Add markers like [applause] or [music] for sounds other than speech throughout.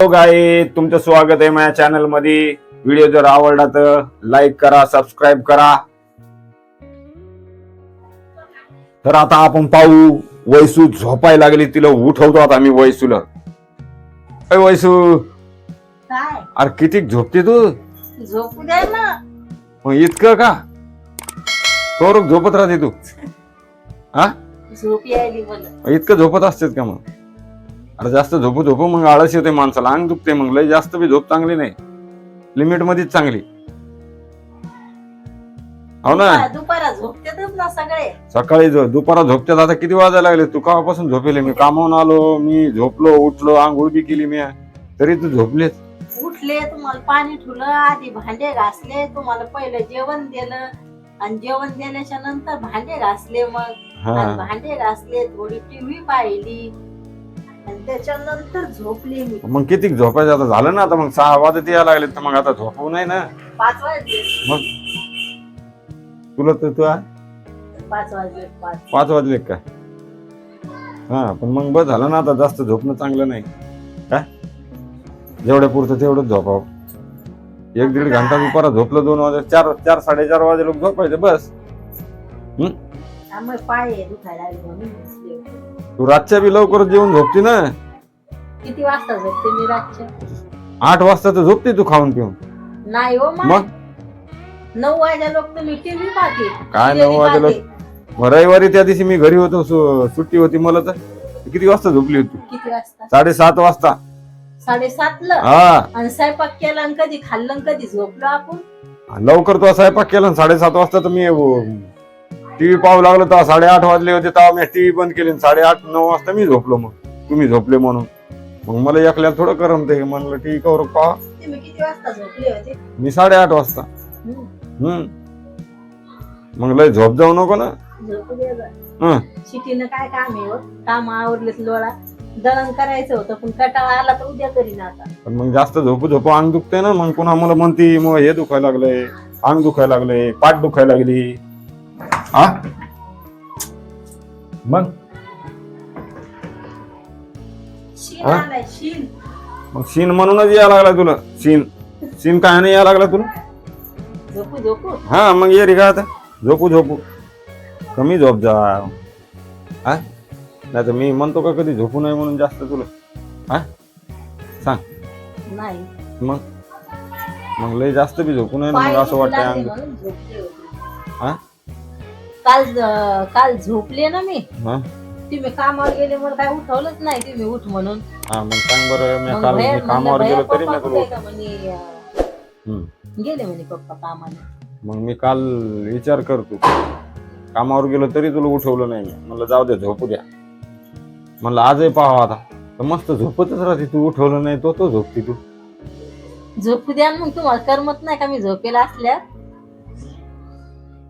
गाई तुमचं स्वागत आहे माझ्या चॅनलमध्ये व्हिडिओ जर आवडला तर लाईक करा सबस्क्राईब करा. तर आता आपण पाहू वैसू झोपायला लागली तिला उठवतो आता मी वैसूला. अय वैसू काय? अरे किती झोपते तू? झोपू द्या ना. मग इतकं का? कौरव झोपत राहते तू. हा? झोप यायली मला. मग इतकं झोपत असतेस का मग? अरे जास्त झोपू झोपू मग आळस येते माणसाला. अंग दुखते मग. लय जास्त बी झोप चांगली नाही. लिमिट मध्येच चांगली. हो ना? दुपा- दुपारा झोपतेतच ना सगळे. सकाळी झो- दुपारा झोपत्यात आता किती वाजायला लागले? तू कावापासून झोपेले? मी कामावून आलो मी झोपलो उठलो आंघोळ बी केली मी. तरी तू झोपलेस. उठले तुम्हाला पाणी ठुलं आधी भांडे घासले तुम्हाला पहिलं जेवण दिलं. आणि जेवण दिल्याच्या नंतर भांडे घासले मग. आणि भांडे घासले थोडी टीव्ही पाहिली. त्याच्यानंतर झोपली मी. मग किती झोपायचं? आता झालं ना आता मग सहा वाजत यायला लागले तर मग आता झोपू नाही ना. पाच वाजले. मग? तुला तर तू पाच वाजले पाच. पाच वाजले का? हा पण मग बस झालं ना आता जास्त झोपणं चांगलं नाही. काय जेवढ्या पुरतं तेवढंच झोपावं. एक दीड घंटा मी परत झोपलं दोन वाजे चार चार साडेचार वाजे लोक झोपायचं बस. त्यामुळे पाय दुखायला लागले म्हणून बसले होते. तू रातच्या बी लवकर जेवून झोपती ना? किती वाजता झोपते मी रातच्या? आठ वाजता तर झोपते तू खाऊन पिऊन. नाही हो मग मग? नऊ वाजा लोक तुम्ही टीव्ही पाहते. काय नऊ वाजे पाहते. मग रविवारी त्या दिवशी मी घरी होतो सु- सुट्टी होती मला तर. किती वाजता झोपली होती किती वाजता? साडेसात वाजता. साडेसातला? हा. आणि स्वयंपाक केला आणि कधी खाल्लं आणि कधी झोपलो आपण? लवकर तो स्वयंपाक केला साडेसात वाजता तर मी टीव्ही पाहू लागलो तेव्हा साडेआठ वाजले होते तेव्हा मी टीव्ही बंद केली साडेआठ नऊ वाजता मी झोपलो मग. तुम्ही झोपले म्हणून. मग मला एकल्याला थोडं करमते म्हणलं टीव्ही कवर पहा. मी साडेआठ वाजता. हम्म, मग लय झोप जाऊ नको ना. हं. शिटीनं काय काम आहे हो? काम लोळा. दळण करायचं होतं पण कटाळा आला तर उद्या करीन आता. पण मग जास्त झोपू झोपू अंग दुखते ना. मग पुन्हा मला म्हणती मग हे दुखायला लागलंय अंग दुखायला लागलंय पाठ दुखायला लागली. हा मग? शीन हा? आलाय शीन. मग शीन म्हणूनच यायला लागला तुला. शीन. शीन काय नाही यायला लागला तुला? झोपू झोपू. हा मग ये रे का आता. झोपू झोपू. कमी झोप जा. हा नाही तर मी म्हणतो का कधी झोपू नाही म्हणून जास्त तुला? हा सांग. नाही. मग? मग लय जास्त बी झोपू नाही ना पाय मग असं दुखू वाटतंय लागले अंग. म्हणून झोपले होते. हा? काल अं, काल झोपले ना मी. हा? तुम्ही कामावर गेले मला काय उठवलंच नाही तुम्ही उठ म्हणून. हा मग सांग बरं मी मग काल भैया- मी कामावर म्हणलं, गेलो भैया तरी पप्पा मी कुठे तुला का? म्हणे अं, हम्म. गेले म्हणे पप्पा कामाला. मग मी काल विचार करतो कामावर गेलो तरी तुला उठवलं नाही मी. म्हणलं जाऊ दे झोपू द्या. म्हणलं आजही पाहा आता. तर मस्त झोपतच राहते तू उठवलं नाही तो तो झोपते तू. झोपू द्या ना मग तुम्हाला करमत नाही का मी झोपेला असल्या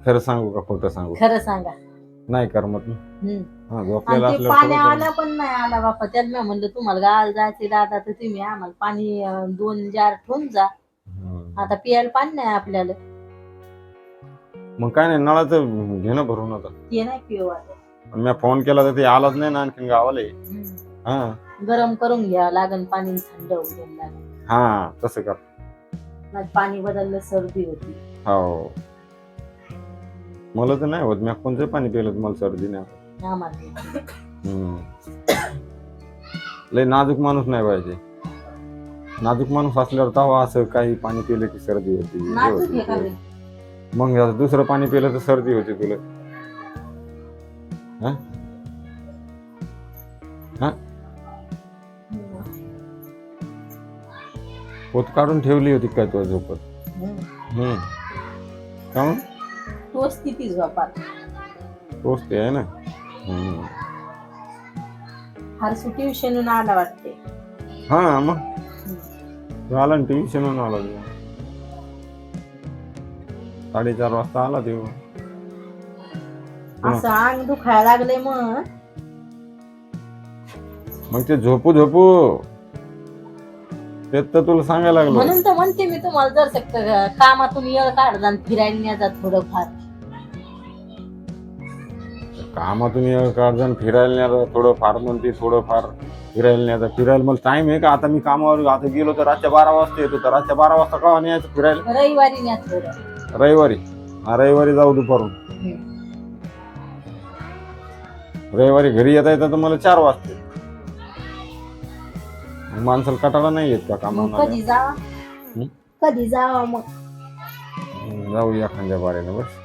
खरं सांगू का? खोटं सांगू? खरं सांगा. नाही करमत ना. हम्म. हा आणि झोपलेला ते असल्यावर पाणी थोडं करमत. आला पण नाही आला बापा. त्यात मी म्हणलं तुम्हाला गावाला जायचे दादा तर तुम्ही आम्हाला पाणी अं, दोन जार ठेवून जा. हम्म. आता पियाला पाणी नाही आपल्याला. मग काय नाही नळाचं घेणं भरून होतं ते नाही पिऊ आता मी फोन केला तर ते आलाच नाही ना आणखीन गावाला. हम्म. हा. गरम करून घ्यावं लागन पाणी थंड होऊ द्यावं लागन हा तसं कर. नाही पाणी बदललं सर्दी होती. हो. मला तर नाही होत मी कोणतं पाणी पिलं तर मला सर्दी नाही हम्म. लय नाजूक माणूस नाही पाहिजे नाजूक माणूस असल्यावर तेव्हा असं काही पाणी पिलं की सर्दी होती हे नाजूक आहे का. मग आता दुसरं पाणी पिलं तर सर्दी होते तुला हा? हा? पोत काढून ठेवली होती काय तुझ्या झोपत हम्म. हम्म तोच किती झोपात तोच ते आहे ना? हम्म. हरसू ट्युशन आला वाटते. हा मग. तो आला ना ट्युशन आला तो साडेचार वाजता आला तो. असं अंग दुखायला लागले मग. मग ते झोपू झोपू. तेच तर तुला सांगायला लागलो. म्हणून तर म्हणते मी तुम्हाला जर शकतं कामातून येळ काढजा आणि फिरायला न्यायचा थोडंफार. कामातून काढजण फिरायला न्यायला थोडं फार म्हणते थोडं फार फिरायला नाही आता फिरायला मला टाइम आहे का? आता मी कामावर आता गेलो तर रातच्या बारा वाजता येतो. तर रातच्या बारा वाजता का नाही यायचं फिरायला? रविवारी न्या थोडं रविवारी. हा रविवारी जाऊ दुपारून. रविवारी घरी येता येता तर मला चार वाजते. मग माणसाला कटाळा नाही येत का मग कामाला कधी जावा? कधी जावा मग? जाऊ एखाद्या बारेनं बस.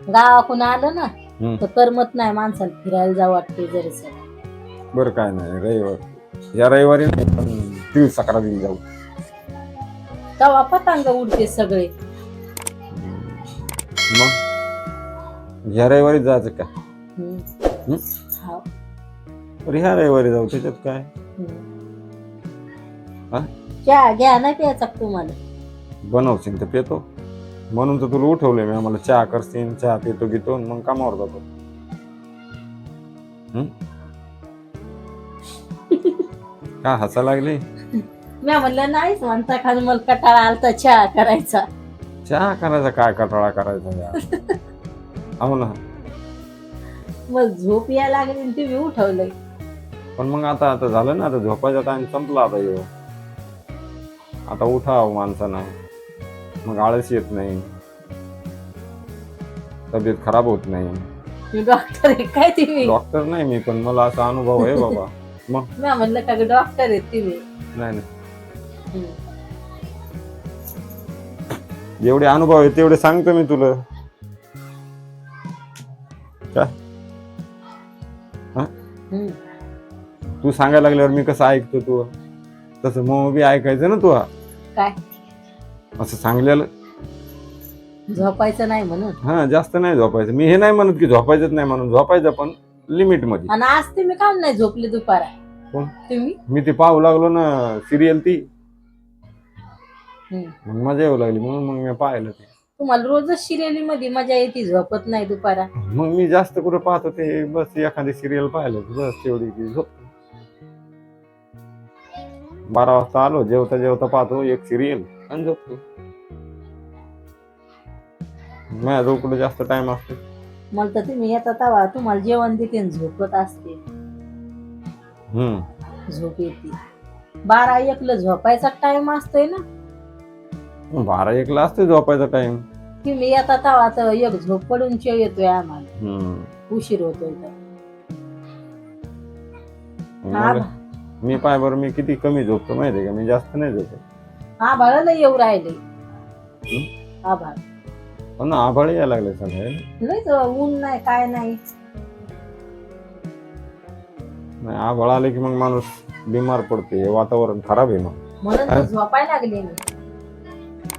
गावाकडून आलं ना. तर करमत नाही माणसाला फिरायला जावं वाटते जरस बरं काय नाही रविवार या रविवारी नाही पण तीस अकरा जाऊ तेव्हा पतंग उडते सगळे मग ह्या रविवारी जायचं का हं. हं? हाव. ह्या रविवारी जाऊ त्याच्यात काय हं. हा? चहा घ्या नाही प्यायचा का तुम्हाला बनवशील तर पेतो म्हणून तर तुला उठवलंय मी. आम्हाला चहा करशील चहा पितो आणि मग कामावर जातो. हं? का हसा लागली? मी म्हणलं नाहीच म्हणता खाली मला कटाळा आलता चहा करायचा. चहा करायचा? काय कटाळा करायचा यार? हो ना मग झोप यायला लागली आणि तुम्ही उठवलंय पण मग आता आता झालं ना आता झोपायचा टाइम संपला आता येऊ. आता उठाव माणसानं. मग आळस येत नाही. तब्येत खराब होत नाही. मी डॉक्टर आहे काय तुम्ही? डॉक्टर नाही मी पण मला असा अनुभव आहे बाबा. मी [laughs] म्हणलं का डॉक्टर आहे तुम्ही. नाही नाही. जेवढे अनुभव आहे तेवढे सांगतो मी तुला. हं. तू सांगायला लागल्यावर मी कसं ऐकतो तू? तसं मग बी ऐकायचं ना तू. काय? असं सांगलेलं. झोपायचं नाही म्हणून? हा जास्त नाही झोपायचं. मी हे नाही म्हणत की झोपायचंच नाही म्हणून. झोपायचं पण लिमिटमध्ये आणि आज तुम्ही काम नाही झोपले दुपारा. कोण? तुम्ही? मी ती पाहू लागलो ना सिरियल ती. हं. मग मजा येऊ लागली. म्हणून मग मी पाहिलं ते. तुम्हाला रोजच शिरेली मध्ये मजा येते झोपत नाही दुपारा. मग मी जास्त कुठं पाहतो ते बस एखादी सिरियल पाहिलं की बस तेवढी की झोप. बारा वाजता आलो जेवता जेवता पाहतो एक सिरियल आणि झोपतो. माझ्या कुठं जास्त टाइम असतो. मला तर तुम्ही येता तवा तुम्हाला जेवण देते आणि झोपत असते. हम्म. झोप येते. बारा एकला झोपायचा टाइम असतोय ना? बारा एकला असते झोपायचा टाइम तुम्ही येता तवा तर एक झोप पडून चेव येतोय आम्हाला. हम्म. उशीर होतोय तर. मी पाय बरं मी किती कमी झोपतो माहितीये का? मी जास्त नाही झोपत. आभाळाला येऊ राहिले. आभाळ. पण आभाळ यायला लागले सगळे. लयच ऊन नाही काय नाही. नाही आभाळ आले की मग माणूस बिमार पडते वातावरण खराब आहे मग. म्हणून तर झोपायला लागले मी.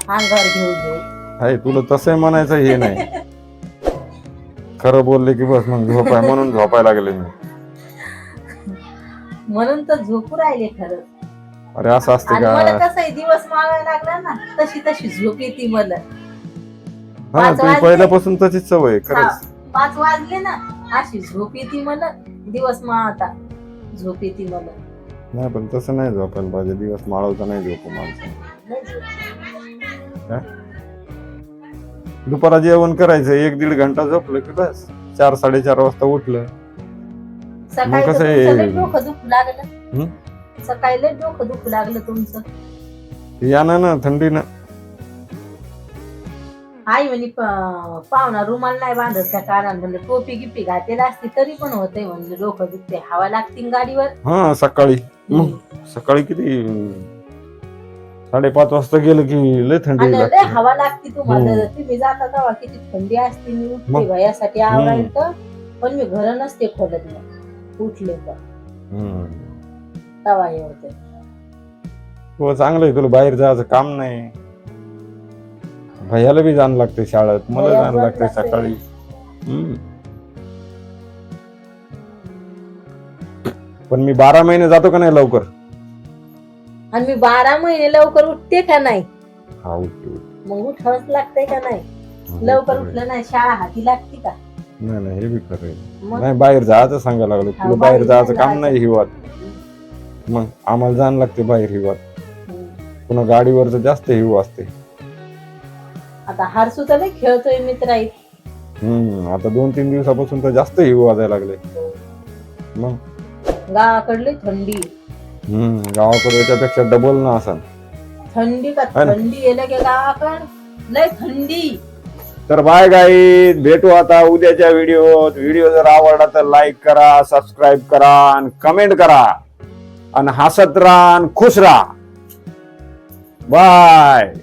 अंगावर घेऊ घेऊ आहे तुला तसं म्हणायचं हे नाही. खरं बोलले की बस मग झोपाय म्हणून झोपायला लागले मी. म्हणून तर झोपू राहिले खरं अरे असं असते आणि मला का कसं दिवस मागायला लागला ना तशी तशी झोप येते मला. हा पाच तुम्ही वाजले. पहिल्यापासून तशीच सवय आहे, खरंच. पाच वाजले ना. अशी झोप येते मला दिवस मा आता झोप येते मला नाही पण तसं नाही झोपायला पाहिजे. दिवस माळवता नाही झोपू माणसं. लय झोप. दुपारा जेवण करायचं एक दीड घंटा झोपलं की बस. चार साडेचार वाजता उठलं. सकाळी कसं तर आहे? तुमचं लय डोकं दुखू लागलं. हं? सकाळी लय डोकं दुखू लागलं तुमचं. यानं ना थंडीनं. आई म्हणे प- पाहुणा रुमाल नाही बांधत त्या कारण म्हणलं टोपी गिपी घातेला असती तरी पण होतंय म्हणलं डोकं दुखते हवा लागते ना गाडीवर. हा सकाळी. मग सकाळी किती? साडेपाच वाजता गेलं की लय थंडी आणि लय लागते. हवा लागते तुम्हाला. हम्म. तुम्ही जाता तेव्हा किती थंडी असते. मी उठते मग? भयासाठी तर. पण मी घर नसते खोलत मग. उठले तर. हम्म. तवा हे होते हो चांगलं आहे तुला बाहेर जायचं काम नाही. भैयाला बी जाणं लागते शाळेत मला जाणं जात लागते लागते. सकाळी. हम्म. पण मी बारा महिने जातो का नाही लवकर? आणि मी बारा महिने लवकर उठते का नाही? हा उठतो मग उठावंच लागतंय का नाही? लवकर उठलं नाही शाळा हाती लागते का? नाही नाही हे बी खरं आहे. मग? नाही बाहेर जायचं सांगायला लागलो. हा, तुला बाहेर बाहेर जायचं काम जायचं. नाही हिवात. मग आम्हाला जाणं लागते बाहेर हिवात. पुन्हा गाडीवर तर जास्त हिव असते आता हरसू तर लय खेळतोय मित्र आहेत हम्म आता दोन तीन दिवसापासून तर जास्त हिव वाजायला लागले. मग? गावाकडली थंडी. हम्म गावाकडे याच्यापेक्षा डबल ना असं थंडी का ना? थंडी येलं की गावाकड? लय थंडी. तर बाय गाई भेटू आता उद्याच्या व्हिडिओत व्हिडिओ जर आवडला तर लाईक करा सबस्क्राईब करा आणि कमेंट करा. आणि हसत राहा आणि खुश राहा. बाय.